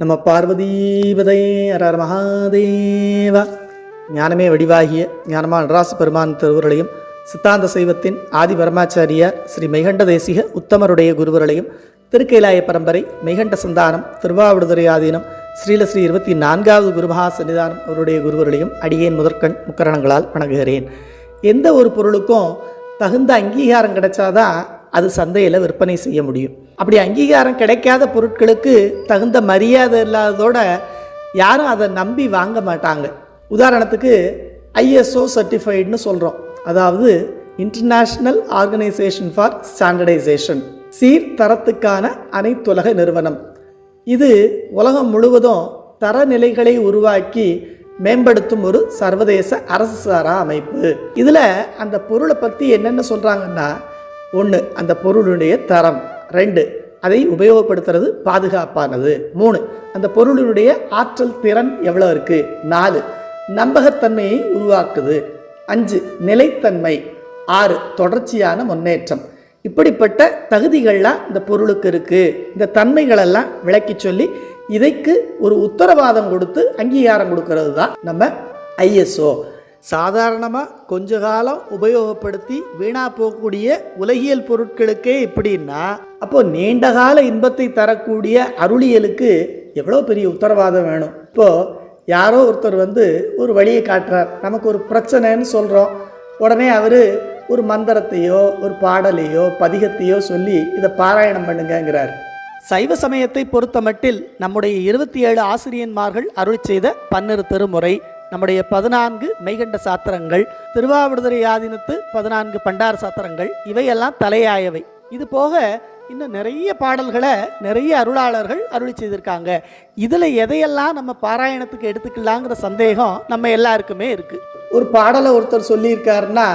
நம்ம பார்வதீபதை அரார் மகாதேவா. ஞானமே வடிவாகிய ஞானமா நடராச பெருமான் திருவுருளையும் சித்தாந்த சைவத்தின் ஆதி பரமாச்சாரியார் ஸ்ரீ மெய்கண்ட தேசிக உத்தமருடைய குருவர்களையும் திருக்கைலாய பரம்பரை மெய்கண்ட சந்தானம் திருவாவடுதுறை ஆதீனம் ஸ்ரீல ஸ்ரீ இருபத்தி நான்காவது குருமகா சன்னிதானம் அவருடைய குருவர்களையும் அடியேன் முதற்கண் முக்கரணங்களால் வணங்குகிறேன். எந்த ஒரு பொருளுக்கும் தகுந்த அங்கீகாரம் கிடைச்சாதான் அது சந்தையில் விற்பனை செய்ய முடியும். அப்படி அங்கீகாரம் கிடைக்காத பொருட்களுக்கு தகுந்த மரியாதை இல்லாததோட யாரும் அதை நம்பி வாங்க மாட்டாங்க. உதாரணத்துக்கு ஐஎஸ்ஓ சர்டிஃபைடுன்னு சொல்கிறோம் அதாவது இன்டர்நேஷ்னல் ஆர்கனைசேஷன் ஃபார் ஸ்டாண்டர்டைசேஷன் சீர்தரத்துக்கான அனைத்துலக நிறுவனம். இது உலகம் முழுவதும் தரநிலைகளை உருவாக்கி மேம்படுத்தும் ஒரு சர்வதேச அரசு சாரா அமைப்பு. இதில் அந்த பொருளை பற்றி என்னென்ன சொல்கிறாங்கன்னா ஒன்று அந்த பொருளுடைய தரம். ரெண்டு அதை உபயோகப்படுத்துறது பாதுகாப்பானது. மூணு அந்த பொருளினுடைய ஆற்றல் திறன் எவ்வளோ இருக்குது நாலு நம்பகத்தன்மையை உருவாக்குது. அஞ்சு நிலைத்தன்மை. ஆறு தொடர்ச்சியான முன்னேற்றம். இப்படிப்பட்ட தகுதிகள்லாம் இந்த பொருளுக்கு இருக்குது இந்த தன்மைகளெல்லாம் விளக்கி சொல்லி இதைக்கு ஒரு உத்தரவாதம் கொடுத்து அங்கீகாரம் கொடுக்கறது தான் நம்ம ஐஎஸ்ஓ. சாதாரணமாக கொஞ்ச காலம் உபயோகப்படுத்தி வீணாக போகக்கூடிய உலகியல் பொருட்களுக்கே இப்படின்னா அப்போ நீண்ட கால இன்பத்தை தரக்கூடிய அருளியலுக்கு எவ்வளோ பெரிய உத்தரவாதம் வேணும்? இப்போது யாரோ ஒருத்தர் வந்து ஒரு வழியை காட்டுறார். நமக்கு ஒரு பிரச்சனைன்னு சொல்கிறோம் உடனே அவர் ஒரு மந்திரத்தையோ ஒரு பாடலையோ பதிகத்தையோ சொல்லி இதை பாராயணம் பண்ணுங்கங்கிறார். சைவ சமயத்தை பொறுத்தமட்டில் நம்முடைய இருபத்தி ஏழு ஆசிரியன்மார்கள் அருள் செய்த பன்னிரு திருமுறை நம்முடைய பதினான்கு மெய்கண்ட சாத்திரங்கள் திருவாவிடுதுறை ஆதீனத்து பதினான்கு பண்டார சாத்திரங்கள் இவையெல்லாம் தலையாயவை. இது போக இன்னும் நிறைய பாடல்களை நிறைய அருளாளர்கள் அருளி செய்திருக்காங்க. இதில் எதையெல்லாம் நம்ம பாராயணத்துக்கு எடுத்துக்கலாங்கிற சந்தேகம் நம்ம எல்லாருக்குமே இருக்குது ஒரு பாடலை ஒருத்தர் சொல்லியிருக்காருன்னா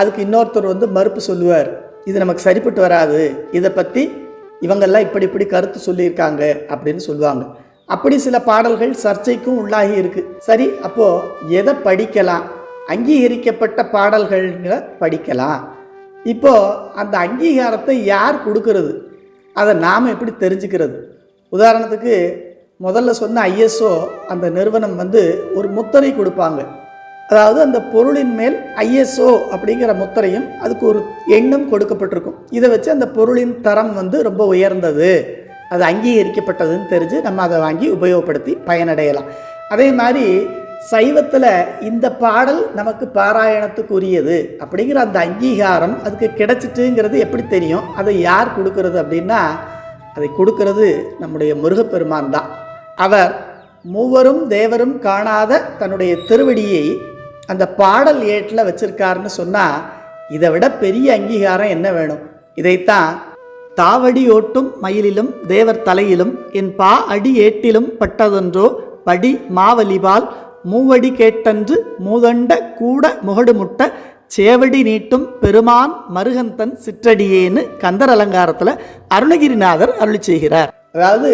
அதுக்கு இன்னொருத்தர் வந்து மறுப்பு சொல்லுவார். இது நமக்கு சரிப்பட்டு வராது. இதை பற்றி இவங்கெல்லாம் இப்படி இப்படி கருத்து சொல்லியிருக்காங்க அப்படின்னு சொல்லுவாங்க. அப்படி சில பாடல்கள் சர்ச்சைக்கும் உள்ளாகி இருக்கு. சரி அப்போ எதை படிக்கலாம்? அங்கீகரிக்கப்பட்ட பாடல்களை படிக்கலாம். இப்போ அந்த அங்கீகாரத்தை யார் கொடுக்கறது? அதை நாம் எப்படி தெரிஞ்சுக்கிறது? உதாரணத்துக்கு முதல்ல சொன்ன ஐஎஸ்ஓ அந்த நிறுவனம் வந்து ஒரு முத்திரை கொடுப்பாங்க. அதாவது அந்த பொருளின் மேல் ஐஎஸ்ஓ அப்படிங்கிற முத்திரையும் அதுக்கு ஒரு எண்ணம் கொடுக்கப்பட்டிருக்கும். இதை வச்சு அந்த பொருளின் தரம் வந்து ரொம்ப உயர்ந்தது. அது அங்கீகரிக்கப்பட்டதுன்னு தெரிஞ்சு நம்ம அதை வாங்கி உபயோகப்படுத்தி பயனடையலாம். அதே மாதிரி சைவத்தில் இந்த பாடல் நமக்கு பாராயணத்துக்குரியது அப்படிங்கிற அந்த அங்கீகாரம் அதுக்கு கிடைச்சிட்டுங்கிறது எப்படி தெரியும்? அதை யார் கொடுக்கறது அப்படின்னா அதை கொடுக்கறது நம்முடைய முருகப்பெருமான் தான். அவர் மூவரும் தேவரும் காணாத தன்னுடைய திருவடியை அந்த பாடல் ஏட்டில் வச்சிருக்காருன்னு சொன்னால் இதை விட பெரிய அங்கீகாரம் என்ன வேணும்? இதைத்தான் தாவடி ஓட்டும் மயிலிலும் தேவர் தலையிலும் என் பா அடி ஏட்டிலும் பட்டதென்றோ படி மாவலிபால் மூவடி கேட்டன்று மூதண்ட கூட முகடு முட்ட சேவடி நீட்டும் பெருமான் மருகந்தன் சிற்றடியேன்னு கந்தர் அலங்காரத்தில் அருணகிரிநாதர் அருளி செய்கிறார். அதாவது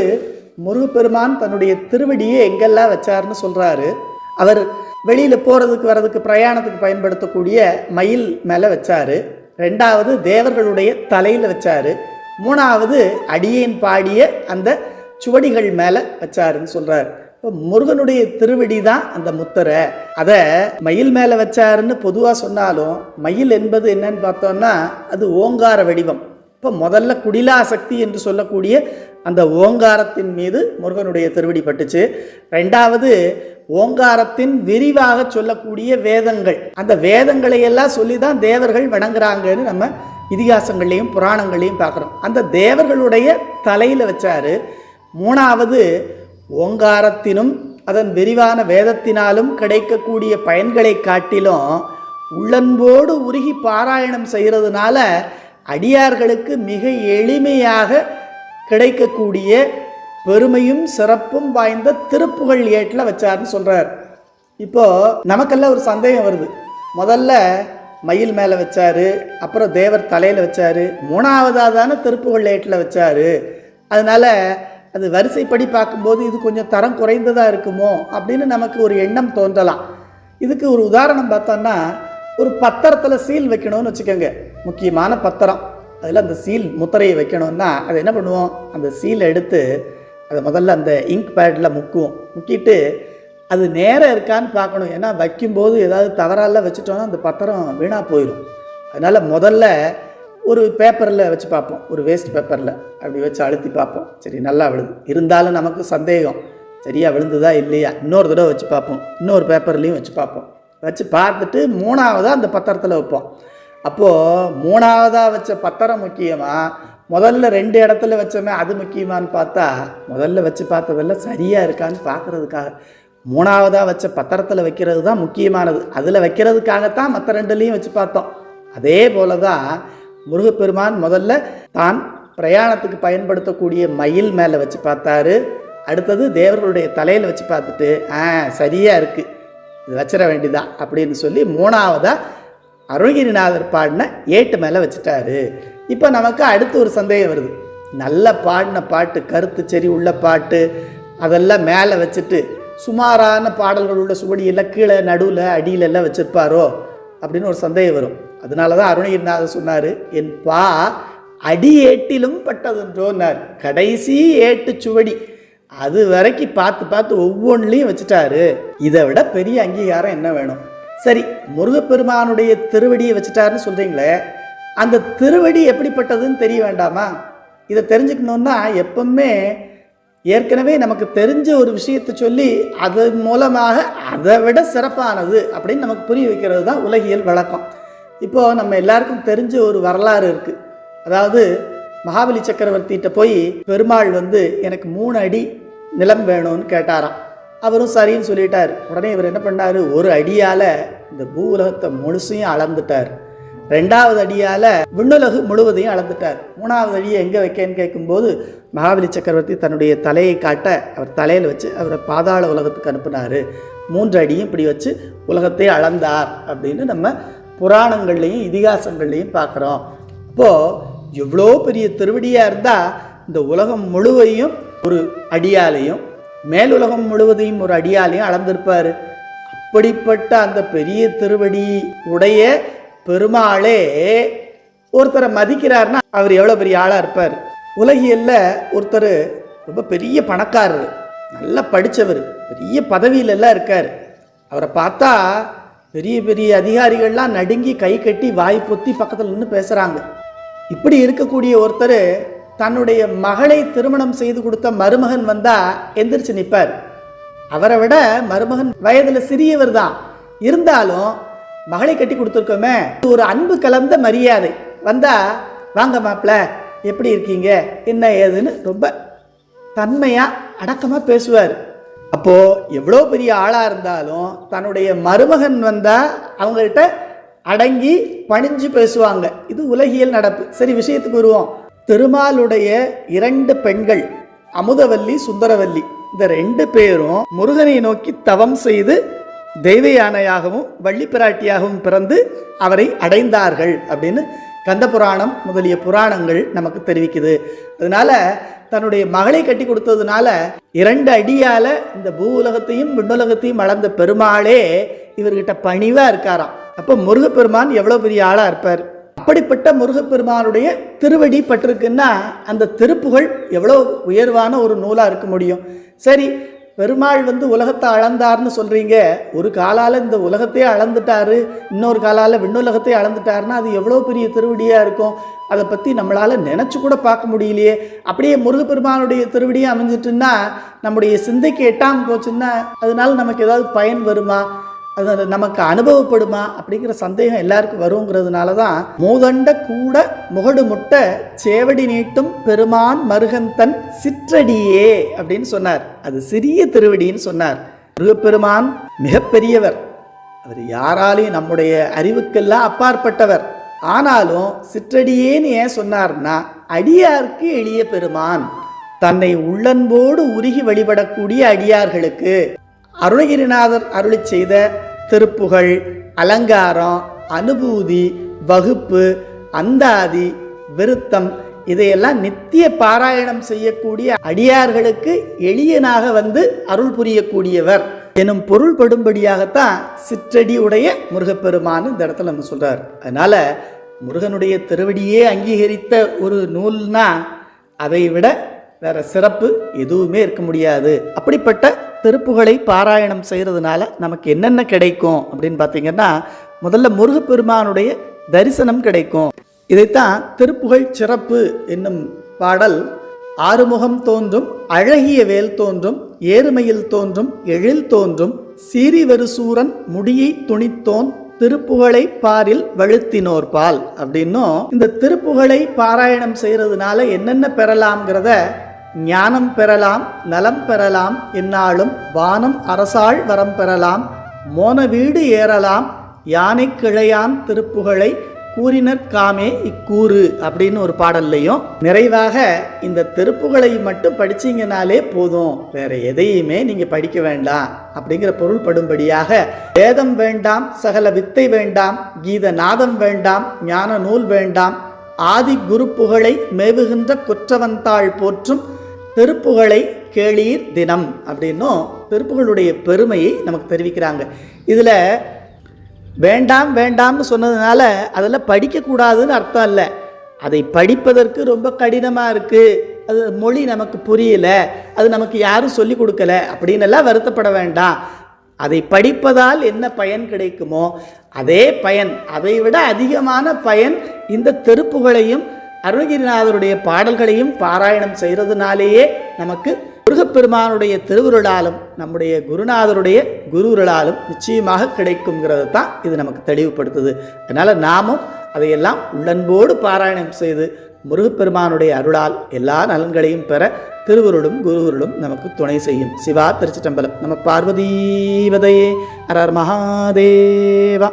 முருகப்பெருமான் தன்னுடைய திருவடியை எங்கெல்லாம் வச்சார்னு சொல்கிறாரு அவர் வெளியில் போகிறதுக்கு வர்றதுக்கு பிரயாணத்துக்கு பயன்படுத்தக்கூடிய மயில் மேலே வச்சார். ரெண்டாவது தேவர்களுடைய தலையில் வச்சார். மூணாவது அடியேன் பாடிய அந்த சுவடிகள் மேலே வச்சாருன்னு சொல்கிறார் இப்போ முருகனுடைய திருவடி தான் அந்த முத்தரை. அதை மயில் மேலே வச்சாருன்னு பொதுவாக சொன்னாலும் மயில் என்பது என்னன்னு பார்த்தோம்னா அது ஓங்கார வடிவம். இப்போ முதல்ல குடிலா சக்தி என்று சொல்லக்கூடிய அந்த ஓங்காரத்தின் மீது முருகனுடைய திருவடி பட்டுச்சு. ரெண்டாவது ஓங்காரத்தின் விரிவாக சொல்லக்கூடிய வேதங்கள். அந்த வேதங்களை எல்லாம் சொல்லி தான் தேவர்கள் வணங்குறாங்கன்னு நம்ம இதிகாசங்கள்லையும் புராணங்களையும் பார்க்குறோம். அந்த தேவர்களுடைய தலையில் வச்சார் மூணாவது ஓங்காரத்தினும் அதன் விரிவான வேதத்தினாலும் கிடைக்கக்கூடிய பயன்களை காட்டிலும் உள்ளன்போடு உருகி பாராயணம் செய்கிறதுனால அடியார்களுக்கு மிக எளிமையாக கிடைக்கக்கூடிய பெருமையும் சிறப்பும் வாய்ந்த திருப்புகழ் ஏட்டில் வச்சாருன்னு சொல்கிறார் இப்போது நமக்கெல்லாம் ஒரு சந்தேகம் வருது. முதல்ல மயில் மேலே வச்சார் அப்புறம் தேவர் தலையில் வச்சார் மூணாவதாக தானே திருப்புகழ் ஏட்டில் வச்சார். அதனால் அது வரிசைப்படி பார்க்கும்போது இது கொஞ்சம் தரம் குறைந்ததாக இருக்குமோ அப்படின்னு நமக்கு ஒரு எண்ணம் தோன்றலாம். இதுக்கு ஒரு உதாரணம் பார்த்தோன்னா ஒரு பத்திரத்தில் சீல் வைக்கணும்னு வச்சுக்கோங்க. முக்கியமான பத்திரம். அதில் அந்த சீல் முத்திரையை வைக்கணும்னா அது என்ன பண்ணுவோம்? அந்த சீலை எடுத்து அதை முதல்ல அந்த இங்க் பேடில் முக்குவோம். முக்கிட்டு அது நேரம் இருக்கான்னு பார்க்கணும். ஏன்னா வைக்கும்போது ஏதாவது தவறால வச்சுட்டோன்னா அந்த பத்திரம் வீணாக போயிடும் அதனால் முதல்ல ஒரு பேப்பரில் வச்சு பார்ப்போம். ஒரு வேஸ்ட் பேப்பரில் அப்படி வச்சு அழுத்தி பார்ப்போம். சரி நல்லா விழுது. இருந்தாலும் நமக்கு சந்தேகம். சரியா விழுந்துதா இல்லையா? இன்னொரு தடவை வச்சு பார்ப்போம். இன்னொரு பேப்பர்லேயும் வச்சு பார்ப்போம். வச்சு பார்த்துட்டு மூணாவதாக அந்த பத்திரத்தில் வைப்போம். அப்போது மூணாவதாக வச்ச பத்திரம் முக்கியமாக முதல்ல ரெண்டு இடத்துல வச்சோமே அது முக்கியமான்னு பார்த்தா முதல்ல வச்சு பார்த்ததெல்லாம் சரியாக இருக்கான்னு பார்க்குறதுக்காக. மூணாவதாக வச்ச பத்திரத்தில் வைக்கிறது தான் முக்கியமானது. அதில் வைக்கிறதுக்காகத்தான் மற்ற ரெண்டுலேயும் வச்சு பார்த்தோம். அதே போல தான் முருகப்பெருமான் முதல்ல தான் பிரயாணத்துக்கு பயன்படுத்தக்கூடிய மயில் மேலே வச்சு பார்த்தாரு. அடுத்தது தேவர்களுடைய தலையில் வச்சு பார்த்துட்டு ஆ சரியாக இருக்குது இது வச்சிட வேண்டியதான் அப்படின்னு சொல்லி மூணாவதாக அருணகிரிநாதர் பாடின ஏட்டு மேலே வச்சுட்டாரு. இப்போ நமக்கு அடுத்து ஒரு சந்தேகம் வருது. நல்ல பாடின பாட்டு கருத்து சரி உள்ள பாட்டு அதெல்லாம் மேலே வச்சுட்டு சுமாரான பாடல்கள் உள்ள சுவடியெல்லாம் கீழே நடுவில் அடியில் எல்லாம் வச்சுருப்பாரோ அப்படின்னு ஒரு சந்தேகம் வரும். அதனால தான் அருணகிரிநாதர் சொன்னார்? என் பா அடி ஏட்டிலும் பட்டதுன்றோன்னார். கடைசி ஏட்டு சுவடி. அது வரைக்கும் பார்த்து பார்த்து ஒவ்வொன்றிலையும் வச்சுட்டாரு. இதை விட பெரிய அங்கீகாரம் என்ன வேணும்? சரி முருகப்பெருமானுடைய திருவடியை வச்சுட்டாருன்னு சொல்கிறீங்களே அந்த திருவடி எப்படிப்பட்டதுன்னு தெரிய வேண்டாமா? இதை தெரிஞ்சுக்கணுன்னா எப்பவுமே ஏற்கனவே நமக்கு தெரிஞ்ச ஒரு விஷயத்தை சொல்லி அது மூலமாக அதை விட சிறப்பானது அப்படின்னு நமக்கு புரிய வைக்கிறது தான் உலகியல் வழக்கம். இப்போது நம்ம எல்லாருக்கும் தெரிஞ்ச ஒரு வரலாறு இருக்குது அதாவது மகாபலி சக்கரவர்த்திகிட்ட போய் பெருமாள் வந்து எனக்கு மூணு அடி நிலம் வேணும்னு கேட்டாராம். அவரும் சரின்னு சொல்லிட்டார். உடனே இவர் என்ன பண்ணார்? ஒரு அடியால் இந்த பூ உலகத்தை முழுசையும் அளந்துட்டார். ரெண்டாவது அடியால் விண்ணுலகு முழுவதையும் அளந்துட்டார். மூணாவது அடியை எங்கே வைக்கன்னு கேட்கும்போது மகாபலி சக்கரவர்த்தி தன்னுடைய தலையை காட்ட அவர் தலையில் வச்சு அவரை பாதாள உலகத்துக்கு அனுப்பினார். மூன்று அடியும் இப்படி வச்சு உலகத்தை அளந்தார் அப்படின்னு நம்ம புராணங்கள்லையும் இதிகாசங்கள்லையும் பார்க்குறோம். இப்போது எவ்வளோ பெரிய திருவடியாக இருந்தால் இந்த உலகம் முழுவதையும் ஒரு அடியாலையும் மேல் உலகம் முழுவதையும் ஒரு அடியாலையும் அளந்திருப்பார். அப்படிப்பட்ட அந்த பெரிய திருவடி உடைய பெருமாளே ஒருத்தரை மதிக்கிறாருன்னா அவர் எவ்வளோ பெரிய ஆளாக இருப்பார். உலகியல்ல ஒருத்தர் ரொம்ப பெரிய பணக்காரர் நல்லா படித்தவர் பெரிய பதவியிலெல்லாம் இருக்கார். அவரை பார்த்தா பெரிய பெரிய அதிகாரிகள்லாம் நடுங்கி கை கட்டி வாய் பொத்தி பக்கத்தில் நின்று பேசுகிறாங்க இப்படி இருக்கக்கூடிய ஒருத்தர் தன்னுடைய மகளை திருமணம் செய்து கொடுத்த மருமகன் வந்தால் எந்திரிச்சு நிற்பார் அவரை விட மருமகன் வயதில் சிறியவர் தான் இருந்தாலும் மகளை கட்டி கொடுத்துருக்கோமே. ஒரு அன்பு கலந்த மரியாதை. வந்தா வாங்க மாப்பிள்ள எப்படி இருக்கீங்க? என்ன ஏதுன்னு ரொம்ப தன்மையாக அடக்கமாக பேசுவார். அப்போது எவ்வளோ பெரிய ஆளாக இருந்தாலும் தன்னுடைய மருமகன் வந்தால் அவங்கள்ட்ட அடங்கி பணிஞ்சு பேசுவாங்க. இது உலகியல் நடப்பு. சரி விஷயத்துக்கு வருவோம். திருமாலுடைய இரண்டு பெண்கள் அமுதவல்லி சுந்தரவல்லி. இந்த ரெண்டு பேரும் முருகனை நோக்கி தவம் செய்து தெய்வ யானையாகவும் வள்ளிப்பிராட்டியாகவும் பிறந்து அவரை அடைந்தார்கள் அப்படின்னு கந்த புராணம் முதலிய புராணங்கள் நமக்கு தெரிவிக்குது. அதனால் தன்னுடைய மகளை கட்டி கொடுத்ததுனால இரண்டு அடியால் இந்த பூ உலகத்தையும் விண்ணுலகத்தையும் வளர்ந்த பெருமாளே இவர்கிட்ட பணிவாக இருக்காராம். அப்போ முருகப்பெருமான் எவ்வளோ பெரிய ஆளாக இருப்பார்? அப்படிப்பட்ட முருகப்பெருமானுடைய திருவடி பட்டிருக்குன்னா அந்த திருப்புகழ் எவ்வளோ உயர்வான ஒரு நூலாக இருக்க முடியும். சரி பெருமாள் வந்து உலகத்தை அளந்தார்னு சொல்கிறீங்க ஒரு காலால் இந்த உலகத்தையே அளந்துட்டாரு. இன்னொரு காலால் விண்ணுலகத்தையே அளந்துட்டாருன்னா அது எவ்வளோ பெரிய திருவடியாக இருக்கும்? அதை பற்றி நம்மளால் நினச்சி கூட பார்க்க முடியலையே. அப்படியே முருகப்பெருமானுடைய திருவடியே அமைஞ்சிட்டுன்னா நம்முடைய சிந்தைக்கு எட்டாமல் போச்சுன்னா அதனால நமக்கு ஏதாவது பயன் வருமா? அது நமக்கு அனுபவப்படுமா அப்படிங்கிற சந்தேகம் எல்லாருக்கும் வருங்கிறதுனால தான் மூதண்ட கூட முகடு முட்டை சேவடி நீட்டும் பெருமான் மருகந்தன் சிற்றடியே அப்படின்னு சொன்னார். அது சிறிய திருவடின்னு சொன்னார். முருகப்பெருமான் மிகப்பெரியவர். அவர் யாராலையும் நம்முடைய அறிவுக்கெல்லாம் அப்பாற்பட்டவர். ஆனாலும் சிற்றடியேன்னு ஏன் சொன்னார்னா அடியாருக்கு எளிய பெருமான். தன்னை உள்ளன்போடு உருகி வழிபடக்கூடிய அடியார்களுக்கு அருணகிரிநாதர் அருளி செய்த திருப்புகழ் அலங்காரம் அனுபூதி வகுப்பு அந்தாதி விருத்தம் இதையெல்லாம் நித்திய பாராயணம் செய்யக்கூடிய அடியார்களுக்கு எளியனாக வந்து அருள் புரியக்கூடியவர் எனும் பொருள் படும்படியாகத்தான் சிற்றடி உடைய முருகப்பெருமான் இந்த இடத்துல நம்ம சொல்கிறார் அதனால் முருகனுடைய திருவடியே அங்கீகரித்த ஒரு நூல்னா அதை விட வேற சிறப்பு எதுவுமே இருக்க முடியாது. அப்படிப்பட்ட திருப்புகளை பாராயணம் செய்கிறதுனால நமக்கு என்னென்ன கிடைக்கும் அப்படின்னு பார்த்தீங்கன்னா முதல்ல முருகப்பெருமானுடைய தரிசனம் கிடைக்கும். இதைத்தான் திருப்புகழ் சிறப்பு என்னும் பாடல் ஆறுமுகம் தோன்றும் அழகிய வேல் தோன்றும் ஏறுமையில் தோன்றும் எழில் தோன்றும் சீரிவரு சூரன் முடியை துணித்தோன் திருப்புகழை பாரில் வழுத்தினோர் பால் அப்படின்னும் இந்த திருப்புகழை பாராயணம் செய்கிறதுனால என்னென்ன பெறலாம்ங்கிறத ஞானம் பெறலாம் நலம் பெறலாம் என்னாலும் வானம் அரசாள் வரம் பெறலாம். மோன வீடு ஏறலாம் யானை கிளையான் திருப்புகழை கூறினர் காமே இக்கூறு அப்படின்னு ஒரு பாடல்லையும். நிறைவாக இந்த திருப்புகளை மட்டும் படிச்சிங்கனாலே போதும். வேற எதையுமே நீங்க படிக்க வேண்டாம் அப்படிங்கிற பொருள் படும்படியாக வேதம் வேண்டாம் சகல வித்தை வேண்டாம் கீத நாதம் வேண்டாம் ஞான நூல் வேண்டாம் ஆதி குரு புகழை மேவுகின்ற குற்றவந்தாள் போற்றும் திருப்புகழை கேளீர் தினம் அப்படின்னும் திருப்புகளுடைய பெருமையை நமக்கு தெரிவிக்கிறாங்க. இதில் வேண்டாம் வேண்டாம்னு சொன்னதுனால அதில் படிக்கக்கூடாதுன்னு அர்த்தம் இல்லை. அதை படிப்பதற்கு ரொம்ப கடினமாக இருக்குது அது மொழி நமக்கு புரியல. அது நமக்கு யாரும் சொல்லி கொடுக்கல அப்படின்னு எல்லாம் வருத்தப்பட வேண்டாம். அதை படிப்பதால் என்ன பயன் கிடைக்குமோ அதே பயன் அதை விட அதிகமான பயன் இந்த திருப்புகளையும் அருணகிரிநாதருடைய பாடல்களையும் பாராயணம் செய்கிறதுனாலேயே நமக்கு முருகப்பெருமானுடைய திருவுருளாலும் நம்முடைய குருநாதருடைய குருவுருளாலும் நிச்சயமாக கிடைக்குங்கிறது தான் இது நமக்கு தெளிவுபடுத்துது. அதனால் நாமும் அதையெல்லாம் உள்ளன்போடு பாராயணம் செய்து முருகப்பெருமானுடைய அருளால் எல்லா நலன்களையும் பெற திருவுருளும் குருவுருளும் நமக்கு துணை செய்யும். சிவா திருச்சிட்டம்பலம் நம்ம பார்வதீவதையே அரர் மகாதேவா.